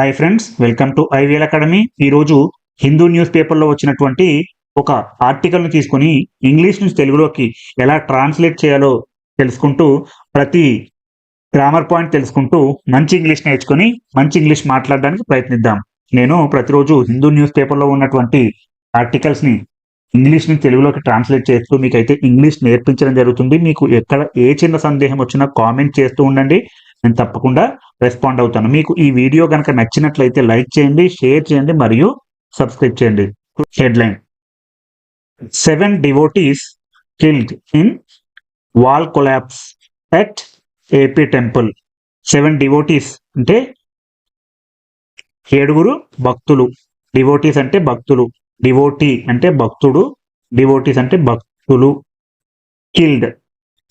Hi friends welcome to IVL academy ఈరోజు Hindu news పేపర్లో వచ్చినటువంటి ఒక ఆర్టికల్ను తీసుకొని ఇంగ్లీష్ నుంచి తెలుగులోకి ఎలా ట్రాన్స్లేట్ చేయాలో తెలుసుకుంటూ ప్రతి గ్రామర్ పాయింట్ తెలుసుకుంటూ మంచి ఇంగ్లీష్ నేర్చుకొని మంచి ఇంగ్లీష్ మాట్లాడడానికి ప్రయత్నిద్దాం. నేను ప్రతిరోజు హిందూ న్యూస్ పేపర్లో ఉన్నటువంటి ఆర్టికల్స్ని ఇంగ్లీష్ నుంచి తెలుగులోకి ట్రాన్స్లేట్ చేస్తూ మీకైతే ఇంగ్లీష్ నేర్పించడం జరుగుతుంది. మీకు ఎక్కడ ఏ చిన్న సందేహం వచ్చినా కామెంట్ చేస్తూ ఉండండి. నేను తప్పకుండా రెస్పాండ్ అవుతాను. మీకు ఈ వీడియో కనుక నచ్చినట్లయితే లైక్ చేయండి షేర్ చేయండి మరియు సబ్స్క్రైబ్ చేయండి. Headline seven devotees killed in wall collapse at AP temple seven devotees అంటే ఏడుగురు భక్తులు. డివోటీస్ అంటే భక్తులు. డివోటీ అంటే భక్తుడు. డివోటీస్ అంటే భక్తులు. కిల్డ్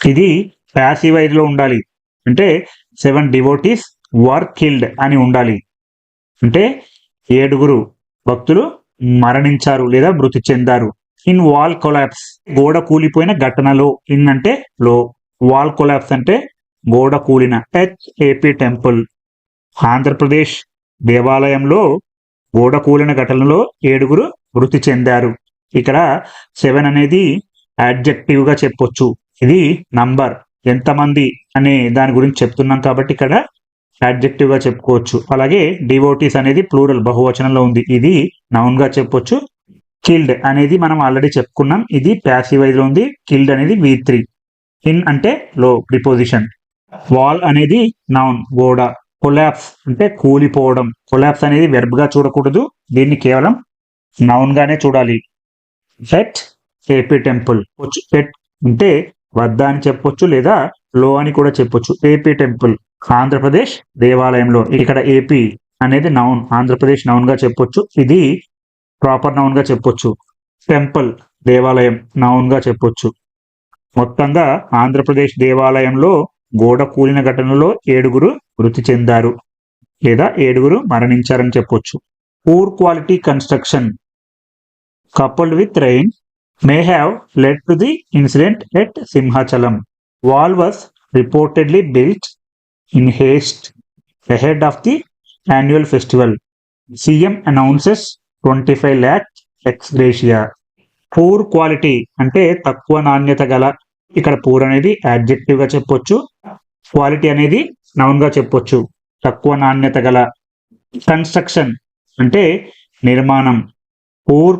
ఇది ప్యాసివైజ్లో ఉండాలి. అంటే సెవెన్ డివోటీస్ వర్ కిల్డ్ అని ఉండాలి. అంటే ఏడుగురు భక్తులు మరణించారు లేదా మృతి చెందారు. ఇన్ వాల్ కొలాప్స్ గోడ కూలిపోయిన ఘటనలో ఇన్ అంటే లో వాల్ కొలాప్స్ అంటే గోడ కూలిన హెచ్ ఏపీ టెంపుల్. ఆంధ్రప్రదేశ్ దేవాలయంలో గోడ కూలిన ఘటనలో ఏడుగురు మృతి చెందారు. ఇక్కడ సెవెన్ అనేది అడ్జెక్టివ్గా చెప్పొచ్చు. ఇది నంబర్. ఎంతమంది అనే దాని గురించి చెప్తున్నాం కాబట్టి ఇక్కడ యాడ్జెక్టివ్గా చెప్పుకోవచ్చు. అలాగే డివోటీస్ అనేది ప్లూరల్ బహువచనంలో ఉంది. ఇది నౌన్గా చెప్పొచ్చు. కిల్డ్ అనేది మనం ఆల్రెడీ చెప్పుకున్నాం. ఇది ప్యాసివైజ్లో ఉంది. కిల్డ్ అనేది వి త్రీ ఇన్ అంటే లో ప్రిపోజిషన్ వాల్ అనేది నౌన్ గోడ. కొలాప్స్ అంటే కూలిపోవడం. కొలాప్స్ అనేది వెర్బ్గా చూడకూడదు. దీన్ని కేవలం నౌన్ గానే చూడాలి. ఎట్ ఏపీ టెంపుల్ ఎట్ అంటే వద్ద అని చెప్పొచ్చు లేదా లో అని కూడా చెప్పొచ్చు. ఏపీ టెంపుల్ ఆంధ్రప్రదేశ్ దేవాలయంలో. ఇక్కడ ఏపీ అనేది నౌన్ ఆంధ్రప్రదేశ్ నౌన్గా చెప్పొచ్చు. ఇది ప్రాపర్ నౌన్గా చెప్పొచ్చు. టెంపుల్ దేవాలయం నౌన్గా చెప్పొచ్చు. మొత్తంగా ఆంధ్రప్రదేశ్ దేవాలయంలో గోడ కూలిన ఘటనలో ఏడుగురు మృతి చెందారు లేదా ఏడుగురు మరణించారని చెప్పొచ్చు. Poor quality construction coupled with rain may have led to the incident at Simhachalam wall was reportedly built in haste ahead of the annual festival. CM announces 25 lakh ex gratia. Poor quality అంటే తక్కువ నాణ్యత గల ఇక్కడ poor అనేది యాడ్జెక్టివ్గా చెప్పొచ్చు quality అనేది నౌన్గా చెప్పొచ్చు తక్కువ నాణ్యత గల కన్స్ట్రక్షన్ అంటే నిర్మాణం పూర్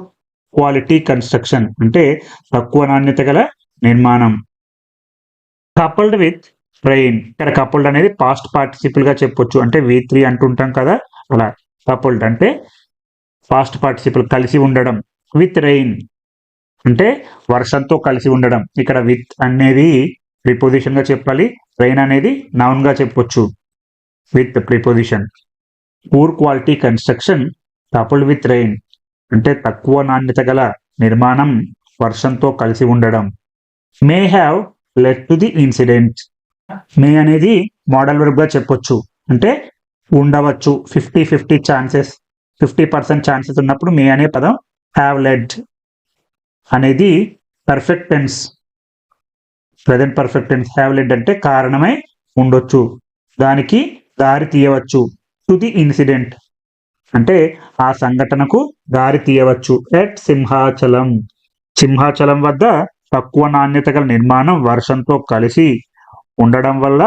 క్వాలిటీ కన్స్ట్రక్షన్ అంటే తక్కువ నాణ్యత గల నిర్మాణం కపల్డ్ విత్ రెయిన్ ఇక్కడ కపుల్డ్ అనేది పాస్ట్ పార్టిసిపుల్గా చెప్పొచ్చు. అంటే వి త్రీ అంటుంటాం కదా అలా కపుల్డ్ అంటే పాస్ట్ పార్టిసిపుల్ కలిసి ఉండడం. విత్ రెయిన్ అంటే వర్షంతో కలిసి ఉండడం. ఇక్కడ విత్ అనేది ప్రిపోజిషన్గా చెప్పాలి. రెయిన్ అనేది నౌన్గా చెప్పొచ్చు. With preposition poor quality construction coupled with rain అంటే తక్కువ నాణ్యత గల నిర్మాణం వర్షంతో కలిసి ఉండడం. May have led to the incident may అనేది మోడల్ వర్బ్గా చెప్పొచ్చు. అంటే ఉండవచ్చు. Fifty fifty chances fifty percent chances ఉన్నప్పుడు మే అనే పదం హ్యావ్ లెడ్ అనేది perfect tense present perfect tense have led అంటే కారణమై ఉండొచ్చు. దానికి దారి తీయవచ్చు. టు ది ఇన్సిడెంట్ అంటే ఆ సంఘటనకు దారి తీయవచ్చు. ఎట్ సింహాచలం సింహాచలం వద్ద తక్కువ నాణ్యత గల నిర్మాణం వర్షంతో కలిసి ఉండడం వల్ల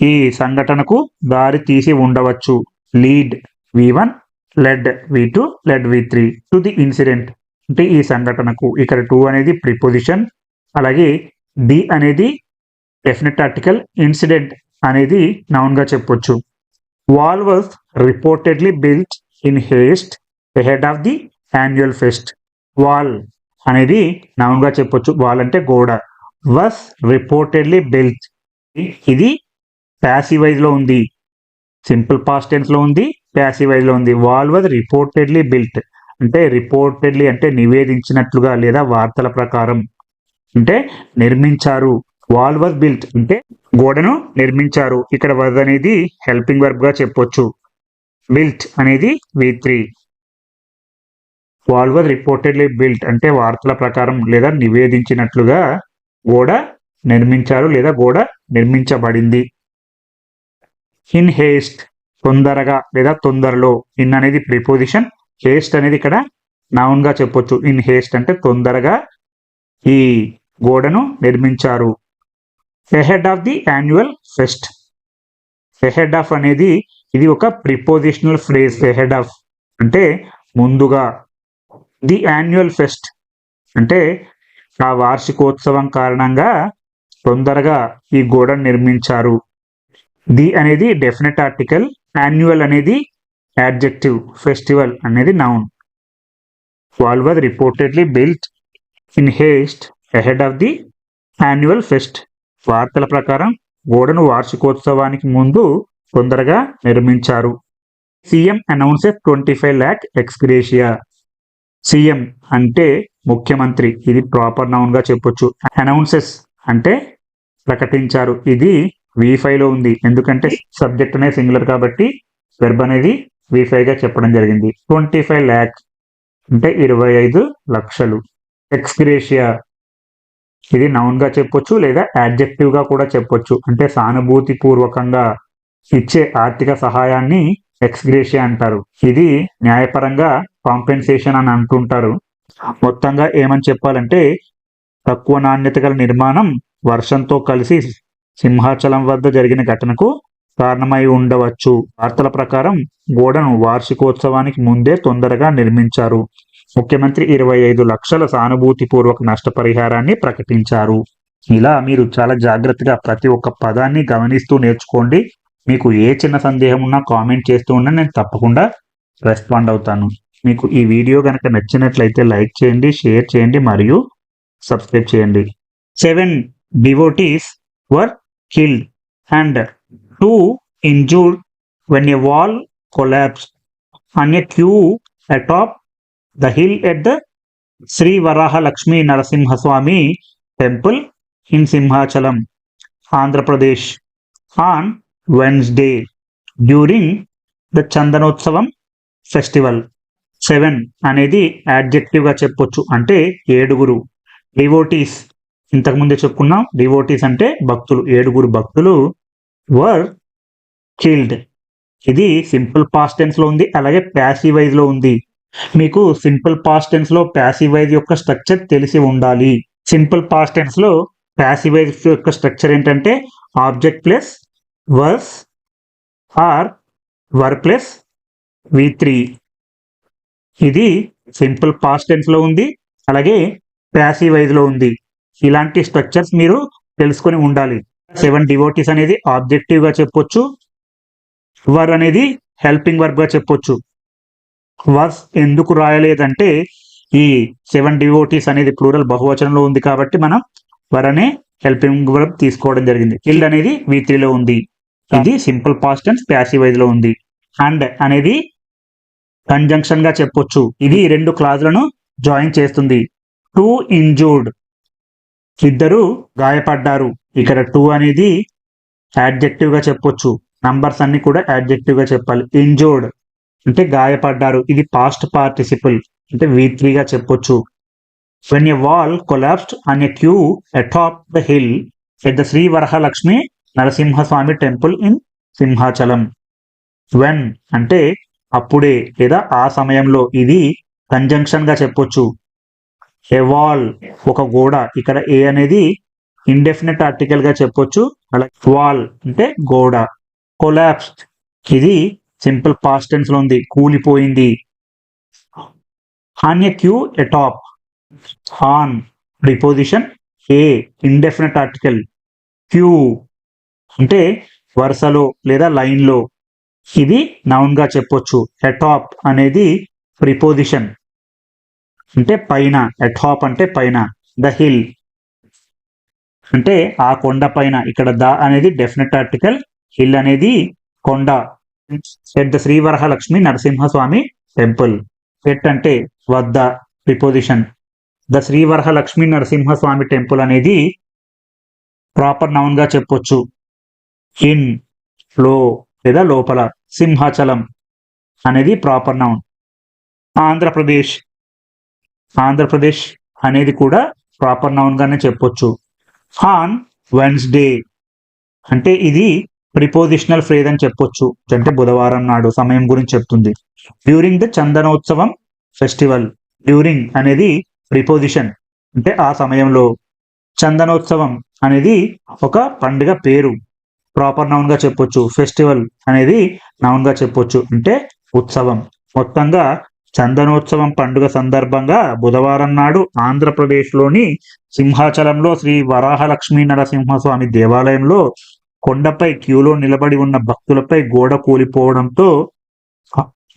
ఈ సంఘటనకు దారి తీసి ఉండవచ్చు. Lead V one led V two led V three to the incident అంటే ఈ సంఘటనకు. ఇక్కడ టూ అనేది ప్రిపోజిషన్ అలాగే ది అనేది డెఫినెట్ ఆర్టికల్ ఇన్సిడెంట్ అనేది నౌన్గా చెప్పొచ్చు. Wall was reportedly built in haste ahead of the annual fest. Wall అనేది నౌన్గా చెప్పొచ్చు. వాల్ అంటే గోడ. వాస్ రిపోర్టెడ్లీ బిల్ట్ ఇది ప్యాసివైజ్లో ఉంది. సింపుల్ పాస్ట్ ఉంది ప్యాసివైజ్లో ఉంది. వాల్ వాజ్ రిపోర్టెడ్లీ బిల్ట్ అంటే రిపోర్టెడ్లీ అంటే నివేదించినట్లుగా లేదా వార్తల ప్రకారం. అంటే నిర్మించారు. వాల్ వాజ్ బిల్ట్ అంటే గోడను నిర్మించారు. ఇక్కడ వజ్ అనేది హెల్పింగ్ వర్బ్గా చెప్పొచ్చు. బిల్ట్ అనేది V three wall was reportedly built అంటే వార్తల ప్రకారం లేదా నివేదించినట్లుగా గోడ నిర్మించారు లేదా గోడ నిర్మించబడింది. ఇన్ హేస్ట్ తొందరగా లేదా తొందరలో. ఇన్ అనేది ప్రిపోజిషన్ హేస్ట్ అనేది ఇక్కడ నౌన్గా చెప్పొచ్చు. ఇన్ హేస్ట్ అంటే తొందరగా ఈ గోడను నిర్మించారు. Ahead of the annual fest ahead of అనేది ఇది ఒక ప్రిపోజిషనల్ ఫ్రేజ్ ఎహెడ్ ఆఫ్ అంటే ముందుగా. ది యాన్యువల్ ఫెస్ట్ అంటే ఆ వార్షికోత్సవం కారణంగా తొందరగా ఈ గోడను నిర్మించారు. ది అనేది డెఫినెట్ ఆర్టికల్ యాన్యువల్ అనేది యాడ్జెక్టివ్ ఫెస్టివల్ అనేది noun. Wall was reportedly built in haste ahead of the annual fest. వార్తల ప్రకారం గోడను వార్షికోత్సవానికి ముందు తొందరగా నిర్మించారు. CM announces twenty five lakh ex gratia CM అంటే ముఖ్యమంత్రి. ఇది ప్రాపర్ నౌన్గా చెప్పొచ్చు. అనౌన్సెస్ అంటే ప్రకటించారు. ఇది V5 లో ఉంది. ఎందుకంటే సబ్జెక్ట్ అనేది సింగులర్ కాబట్టి వెర్బ్ అనేది V5 గా చెప్పడం జరిగింది. ట్వంటీ ఫైవ్ ల్యాక్ అంటే ఇరవై ఐదు లక్షలు. ఎక్స్గ్రేషియా ఇది నౌన్గా చెప్పొచ్చు లేదా యాడ్జెక్టివ్గా కూడా చెప్పొచ్చు. అంటే సానుభూతి పూర్వకంగా ఇచ్చే ఆర్థిక సహాయాన్ని ఎక్స్గ్రేషియా అంటారు. ఇది న్యాయపరంగా కాంపెన్సేషన్ అని అంటుంటారు. మొత్తంగా ఏమని చెప్పాలంటే తక్కువ నాణ్యత గల నిర్మాణం వర్షంతో కలిసి సింహాచలం వద్ద జరిగిన ఘటనకు కారణమై ఉండవచ్చు. వార్తల ప్రకారం గోడను వార్షికోత్సవానికి ముందే తొందరగా నిర్మించారు. ముఖ్యమంత్రి ఇరవై ఐదు లక్షల సానుభూతిపూర్వక నష్టపరిహారాన్ని ప్రకటించారు. ఇలా మీరు చాలా జాగ్రత్తగా ప్రతి ఒక్క పదాన్ని గమనిస్తూ నేర్చుకోండి. మీకు ఏ చిన్న సందేహం ఉన్నా కామెంట్ చేస్తూ ఉన్నా నేను తప్పకుండా రెస్పాండ్ అవుతాను. మీకు ఈ వీడియో కనుక నచ్చినట్లయితే లైక్ చేయండి షేర్ చేయండి మరియు సబ్స్క్రైబ్ చేయండి. Seven devotees were killed and two injured when a wall collapse on a queue atop the hill at the Sri Varaha Lakshmi Narasimhaswamy temple in Simhachalam Andhra Pradesh on Wednesday during the Chandanotsavam festival seven అనేది యాడ్జెక్టివ్గా చెప్పొచ్చు. అంటే ఏడుగురు devotees ఇంతకుముందే చెప్పుకున్నాం devotees అంటే భక్తులు. ఏడుగురు భక్తులు వర్ కిల్డ్ ఇది సింపుల్ పాస్ట్లో ఉంది అలాగే ప్యాసివ్లో ఉంది. మీకు సింపుల్ పాస్ట్లో ప్యాసివైజ్ యొక్క స్ట్రక్చర్ తెలిసి ఉండాలి. సింపుల్ పాస్ట్లో ప్యాసివైజ్ యొక్క స్ట్రక్చర్ ఏంటంటే object plus was or were plus V three ఇది సింపుల్ పాస్ట్ టెన్స్లో ఉంది అలాగే ప్యాసివైజ్లో ఉంది. ఇలాంటి స్ట్రక్చర్స్ మీరు తెలుసుకొని ఉండాలి. సెవెన్ డివోటీస్ అనేది ఆబ్జెక్టివ్గా చెప్పొచ్చు. వర్ అనేది హెల్పింగ్ వర్క్గా చెప్పొచ్చు. వర్స్ ఎందుకు రాయలేదంటే ఈ సెవెన్ డివోటీస్ అనేది ప్లూరల్ బహువచనంలో ఉంది కాబట్టి మనం వర్ అనే హెల్పింగ్ వర్క్ తీసుకోవడం జరిగింది. కిల్డ్ అనేది వి త్రీలో ఉంది. ఇది సింపుల్ పాస్ట్ ప్యాసివైజ్లో ఉంది. అండ్ అనేది కంజంక్షన్గా చెప్పొచ్చు. ఇది రెండు క్లాజులను జాయిన్ చేస్తుంది. టూ ఇంజూర్డ్ ఇద్దరు గాయపడ్డారు. ఇక్కడ టూ అనేది యాడ్జెక్టివ్గా చెప్పొచ్చు. నంబర్స్ అన్ని కూడా యాడ్జెక్టివ్గా చెప్పాలి. ఇంజూర్డ్ అంటే గాయపడ్డారు. ఇది పాస్ట్ పార్టిసిపుల్ అంటే వి గా చెప్పొచ్చు. When a wall collapsed on a queue atop the hill at the Sri Varahalakshmi Narasimhaswamy temple in Simhachalam when అంటే అప్పుడే లేదా ఆ సమయంలో ఇది కంజంక్షన్గా చెప్పొచ్చు. ఎవాల్ వాల్ ఒక గోడ ఇక్కడ ఏ అనేది ఇండెఫినెట్ ఆర్టికల్గా చెప్పొచ్చు. అలాగే వాల్ అంటే గోడ. కొలాప్స్ ఇది సింపుల్ పాస్ట్ టెన్స్లో ఉంది. కూలిపోయింది. On a queue atop on preposition a indefinite article queue అంటే వరుసలో లేదా లైన్లో. ఇది నౌన్గా చెప్పొచ్చు ఎటాప్ అనేది ప్రిపోజిషన్ అంటే పైన ఎటాప్ అంటే పైన ద హిల్ అంటే ఆ కొండ పైన ఇక్కడ ద అనేది డెఫినెట్ ఆర్టికల్ హిల్ అనేది కొండ. At the Sri Varahalakshmi Narasimhaswamy temple at అంటే వద్ద preposition the Sri Varahalakshmi Narasimhaswamy temple అనేది ప్రాపర్ నౌన్గా చెప్పొచ్చు. ఇన్లో లేదా లోపల సింహాచలం అనేది ప్రాపర్ నౌన్ ఆంధ్రప్రదేశ్. ఆంధ్రప్రదేశ్ అనేది కూడా ప్రాపర్ నౌన్ గానే చెప్పొచ్చు. ఆన్ వెన్స్డే అంటే ఇది ప్రిపోజిషనల్ ఫ్రేజ్ అని చెప్పొచ్చు. అంటే బుధవారం నాడు సమయం గురించి చెప్తుంది. During the Chandanotsavam festival during అనేది ప్రిపోజిషన్ అంటే ఆ సమయంలో చందనోత్సవం అనేది ఒక పండుగ పేరు. ప్రాపర్ నౌన్గా చెప్పొచ్చు. ఫెస్టివల్ అనేది నౌన్గా చెప్పొచ్చు. అంటే ఉత్సవం. మొత్తంగా చందనోత్సవం పండుగ సందర్భంగా బుధవారం నాడు ఆంధ్రప్రదేశ్లోని సింహాచలంలో శ్రీ వరాహలక్ష్మీ నరసింహస్వామి దేవాలయంలో కొండపై క్యూలో నిలబడి ఉన్న భక్తులపై గోడ కూలిపోవడంతో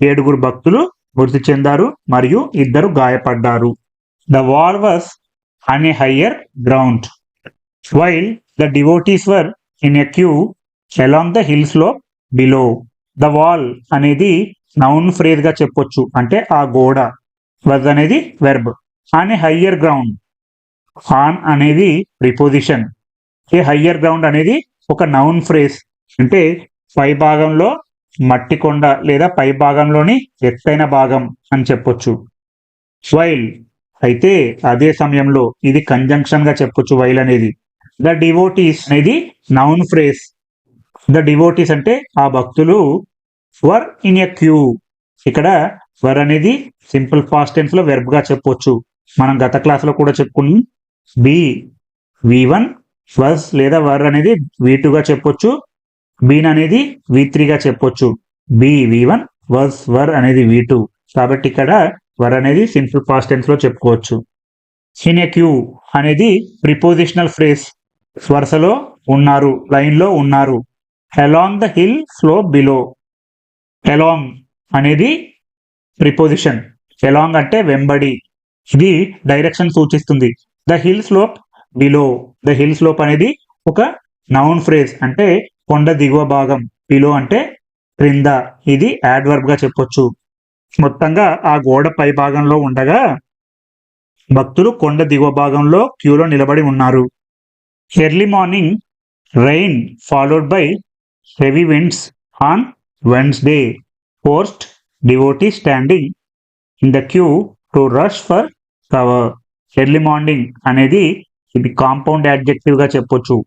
ఏడుగురు భక్తులు మృతి చెందారు మరియు ఇద్దరు గాయపడ్డారు. The wall was on a higher ground while the devotees were in a queue along the hill slope below the wall అనేది నౌన్ ఫ్రేజ్గా చెప్పొచ్చు. అంటే ఆ గోడ. వజ్ అనేది verb on a higher ground on అనేది ప్రిపోజిషన్ ఏ హయ్యర్ గ్రౌండ్ అనేది ఒక నౌన్ ఫ్రేజ్ అంటే పై భాగంలో మట్టి కొండ లేదా పై భాగంలోని ఎత్తైన భాగం అని చెప్పొచ్చు. వైల్ అయితే అదే సమయంలో ఇది కంజంక్షన్గా చెప్పొచ్చు వైల్ అనేది. ద డివోటీస్ అనేది నౌన్ ఫ్రేజ్ ద డివోటీస్ అంటే ఆ భక్తులు వర్ ఇన్ ఎ క్యూ ఇక్కడ వర్ అనేది సింపుల్ పాస్ట్ టెన్స్లో వెర్బ్గా చెప్పొచ్చు. మనం గత క్లాస్లో కూడా చెప్పుకున్నాం. బి వి వన్ వర్స్ లేదా వర్ అనేది వి గా చెప్పొచ్చు. బీన్ అనేది వి గా చెప్పొచ్చు. Be V one was were అనేది వి టూ కాబట్టి ఇక్కడ వర్ అనేది సింపుల్ పాస్ట్ టెన్స్లో చెప్పుకోవచ్చు. ఇన్ ఎ క్యూ అనేది ప్రిపోజిషనల్ ఫ్రేజ్ వరుసలో ఉన్నారు లైన్లో ఉన్నారు. Along the hill slope below along అనేది ప్రిపోజిషన్ ఎలాంగ్ అంటే వెంబడి. ఇది డైరెక్షన్ సూచిస్తుంది. The hill slope below the hill slope అనేది ఒక నౌన్ ఫ్రేజ్ అంటే కొండ దిగువ భాగం. బిలో అంటే క్రింద. ఇది యాడ్వర్బ్గా చెప్పొచ్చు. మొత్తంగా ఆ గోడ పై భాగంలో ఉండగా భక్తులు కొండ దిగువ భాగంలో క్యూలో నిలబడి ఉన్నారు. Early morning rain followed by heavy winds on Wednesday post devotee standing in the queue to rush for cover early morning అనేది ఇది కాంపౌండ్ యాడ్జెక్టివ్గా చెప్పొచ్చు.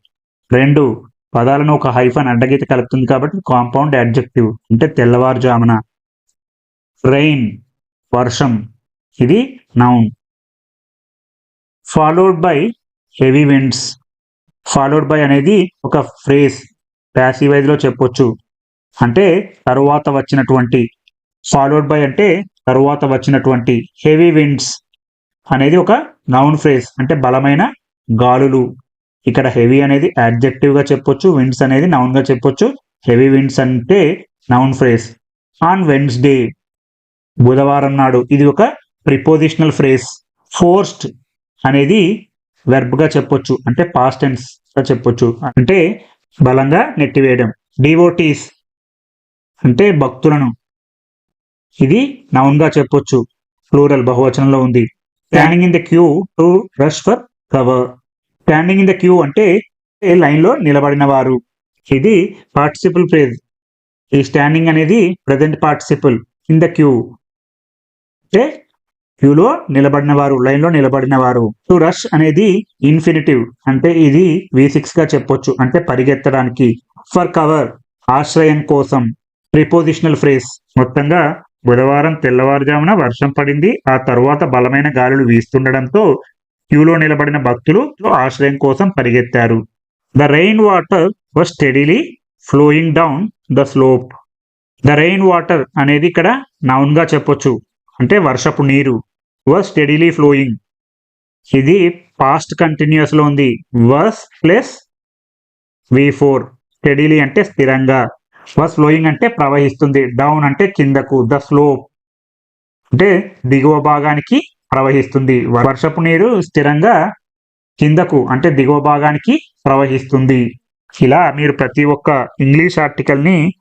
రెండు పదాలను ఒక హైఫన్ అడ్డగీత కలుపుతుంది కాబట్టి కాంపౌండ్ యాడ్జెక్టివ్ అంటే తెల్లవారుజామున. రెయిన్ వర్షం ఇది noun followed by heavy winds followed by అనేది ఒక ఫ్రేజ్ ప్యాసివైజ్లో చెప్పొచ్చు. అంటే తరువాత వచ్చినటువంటి ఫాలోడ్ బై అంటే తరువాత వచ్చినటువంటి హెవీ విండ్స్ అనేది ఒక నౌన్ ఫ్రేజ్ అంటే బలమైన గాలులు. ఇక్కడ హెవీ అనేది యాడ్జెక్టివ్గా చెప్పొచ్చు విండ్స్ అనేది నౌన్గా చెప్పొచ్చు హెవీ విండ్స్ అంటే నౌన్ ఫ్రేజ్ ఆన్ వెన్స్డే బుధవారం నాడు ఇది ఒక ప్రిపోజిషనల్ ఫ్రేజ్ ఫోర్స్డ్ అనేది వెర్బ్గా చెప్పొచ్చు అంటే పాస్ట్గా చెప్పొచ్చు. అంటే బలంగా నెట్టివేయడం. డివోటీస్ అంటే భక్తులను. ఇది నౌన్గా చెప్పొచ్చు. ఫ్లూరల్ బహువచనంలో ఉంది. Standing in the queue to rush for cover standing in the queue అంటే లైన్లో నిలబడిన వారు. ఇది పార్టిసిపుల్ ఫ్రేజ్ ఈ స్టాండింగ్ అనేది present participle in the queue అంటే క్యూలో నిలబడిన వారు లైన్లో నిలబడిన వారు టు రష్ అనేది ఇన్ఫినిటివ్. అంటే ఇది వి సిక్స్గా చెప్పొచ్చు. అంటే పరిగెత్తడానికి. ఫర్ కవర్ ఆశ్రయం కోసం. ప్రిపోజిషనల్ ఫ్రేజ్ మొత్తంగా బుధవారం తెల్లవారుజామున వర్షం పడింది. ఆ తరువాత బలమైన గాలులు వీస్తుండడంతో క్యూలో నిలబడిన భక్తులు ఆశ్రయం కోసం పరిగెత్తారు. The rain water was steadily flowing down the slope the rain water అనేది ఇక్కడ నౌన్గా చెప్పొచ్చు. అంటే వర్షపు నీరు. వర్ స్టెడీలీ ఫ్లోయింగ్ ఇది పాస్ట్ కంటిన్యూస్లో ఉంది. Was plus V four steadily అంటే స్థిరంగా. వర్స్ ఫ్లోయింగ్ అంటే ప్రవహిస్తుంది. డౌన్ అంటే కిందకు. ద స్లోప్ అంటే దిగువ భాగానికి ప్రవహిస్తుంది. వర్షపు నీరు స్థిరంగా కిందకు అంటే దిగువ భాగానికి ప్రవహిస్తుంది. ఇలా మీరు ప్రతి ఒక్క ఇంగ్లీష్ ఆర్టికల్ని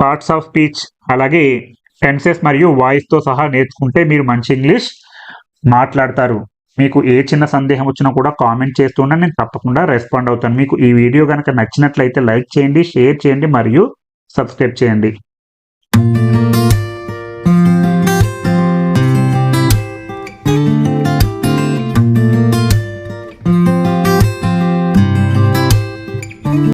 పార్ట్స్ ఆఫ్ స్పీచ్ అలాగే టెన్సెస్ మరియు వాయిస్తో సహా నేర్చుకుంటే మీరు మంచి ఇంగ్లీష్ మాట్లాడతారు. మీకు ఏ చిన్న సందేహం వచ్చినా కూడా కామెంట్ చేస్తున్నా నేను తప్పకుండా రెస్పాండ్ అవుతాను. మీకు ఈ వీడియో కనుక నచ్చినట్లయితే లైక్ చేయండి షేర్ చేయండి మరియు సబ్స్క్రైబ్ చేయండి.